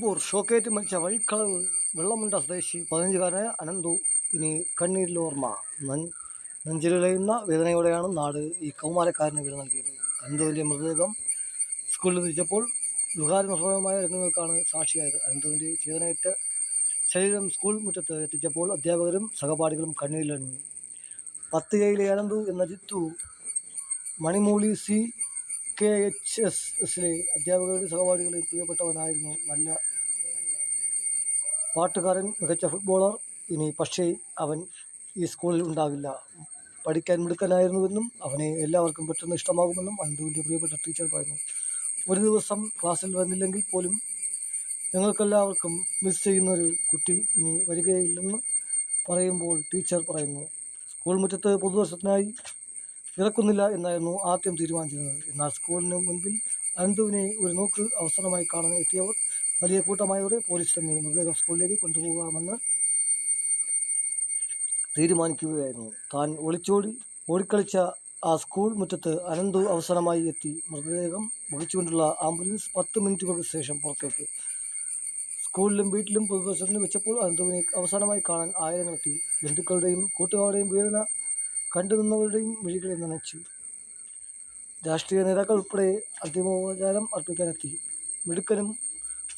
നിലമ്പൂർ ഷോക്കേറ്റ് മരിച്ച വഴിക്കളവ് വെള്ളമുണ്ട സ്വദേശി പതിനഞ്ചുകാരനായ അനന്തു ഇനി കണ്ണീരിലോർമ്മ നെഞ്ചിലിളയുന്ന വേദനയോടെയാണ് നാട് ഈ കൗമാരക്കാരന് വിട നൽകിയത്. അനന്തുവിന്റെ മൃതദേഹം സ്കൂളിൽ തിരിച്ചപ്പോൾ വികാരനിർഭരമായ രംഗങ്ങൾക്കാണ് സാക്ഷിയായത്. അനന്തുവിന്റെ ചേതനയേറ്റ ശരീരം സ്കൂൾ മുറ്റത്ത് എത്തിച്ചപ്പോൾ അധ്യാപകരും സഹപാഠികളും കണ്ണീരിലണിഞ്ഞു. പത്തുകയിലെ അനന്തു എന്ന Jithu Manimooli C K H S എസിലെ അധ്യാപകരുടെ സഹപാഠികളിൽ പ്രിയപ്പെട്ടവനായിരുന്നു നല്ല പാട്ടുകാരൻ മികച്ച ഫുട്ബോളർ. ഇനി പക്ഷേ അവൻ ഈ സ്കൂളിൽ ഉണ്ടാവില്ല. പഠിക്കാൻ മിടുക്കനായിരുന്നുവെന്നും അവനെ എല്ലാവർക്കും പെട്ടെന്ന് ഇഷ്ടമാകുമെന്നും അന്തുവിന്റെ പ്രിയപ്പെട്ട ടീച്ചർ പറയുന്നു. ഒരു ദിവസം ക്ലാസ്സിൽ വന്നില്ലെങ്കിൽ പോലും ഞങ്ങൾക്കെല്ലാവർക്കും മിസ് ചെയ്യുന്നൊരു കുട്ടി ഇനി വരികയില്ലെന്ന് പറയുമ്പോൾ ടീച്ചർ പറയുന്നു. സ്കൂൾ മുറ്റത്ത് പുതുവർഷത്തിനായി ഇറക്കുന്നില്ല എന്നായിരുന്നു ആദ്യം തീരുമാനിച്ചിരുന്നത്. എന്നാൽ സ്കൂളിന് മുൻപിൽ അനന്തുവിനെ ഒരു നോക്ക് അവസരമായി കാണാൻ എത്തിയവർ വലിയ കൂട്ടമായവരെ പോലീസ് തന്നെ മൃതദേഹം സ്കൂളിലേക്ക് കൊണ്ടുപോകാമെന്ന് തീരുമാനിക്കുകയായിരുന്നു. താൻ ഒളിച്ചോടി ഓടിക്കളിച്ച ആ സ്കൂൾ മുറ്റത്ത് അനന്തു അവസരമായി എത്തി. മൃതദേഹം വഹിച്ചുകൊണ്ടുള്ള ആംബുലൻസ് പത്ത് മിനിറ്റുകൾക്ക് ശേഷം പുറത്തേക്ക്. സ്കൂളിലും വീട്ടിലും പുതുവർഷത്തിന് വെച്ചപ്പോൾ അനന്തുവിനെ അവസാനമായി കാണാൻ ആയിരങ്ങളെത്തി ബന്ധുക്കളുടെയും കൂട്ടുകാരുടെയും വേദന കണ്ടു നിന്നവരുടെയും നനച്ചു. രാഷ്ട്രീയ നേതാക്കൾ ഉൾപ്പെടെ അന്തിമോപചാരം അർപ്പിക്കാനെത്തി. മിടുക്കനും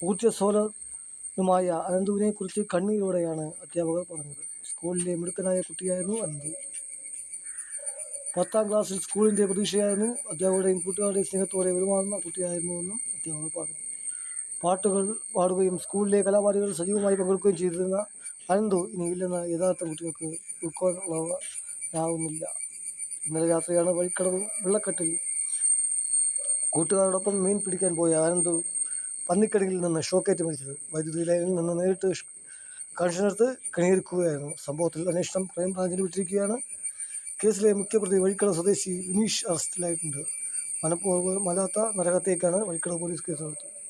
ഊർജസ്വലനുമായ അനന്തുവിനെക്കുറിച്ച് കണ്ണീരോടെയാണ് അധ്യാപകർ പറഞ്ഞത്. സ്കൂളിലെ മിടുക്കനായ കുട്ടിയായിരുന്നു അനന്തു. പത്താം ക്ലാസ്സിൽ സ്കൂളിന്റെ പ്രതീക്ഷയായിരുന്നു അധ്യാപകരുടെയും കൂട്ടുകാരുടെയും സ്നേഹത്തോടെ കുട്ടിയായിരുന്നു എന്നും അധ്യാപകർ പറഞ്ഞു. പാട്ടുകൾ പാടുകയും സ്കൂളിലെ കലാപാരികൾ സജീവമായി പങ്കെടുക്കുകയും ചെയ്തിരുന്ന അനന്തു ഇനിയില്ലെന്ന യഥാർത്ഥ കുട്ടികൾക്ക് ഉൾക്കൊള്ളാനാവുന്നില്ല ഇന്നലെ രാത്രിയാണ് വഴിക്കടവ് വെള്ളക്കെട്ടിൽ കൂട്ടുകാരോടൊപ്പം മീൻ പിടിക്കാൻ പോയ ആനന്ദ് പന്നിക്കടയിൽ നിന്ന് ഷോക്കേറ്റ് മരിച്ചത്. വൈദ്യുതി ലൈനിൽ നിന്ന് നേരിട്ട് കൺഷനെടുത്ത് കിണിയിരിക്കുകയായിരുന്നു. സംഭവത്തിൽ അന്വേഷണം ക്രൈംബ്രാഞ്ചിന് വിട്ടിരിക്കുകയാണ്. കേസിലെ മുഖ്യപ്രതി വഴിക്കടവ് സ്വദേശി വിനീഷ് അറസ്റ്റിലായിട്ടുണ്ട്. മനഃപൂർവമല്ലാത്ത നരകത്തേക്കാണ് വഴിക്കടവ് പോലീസ് കേസ് നടത്തിയത്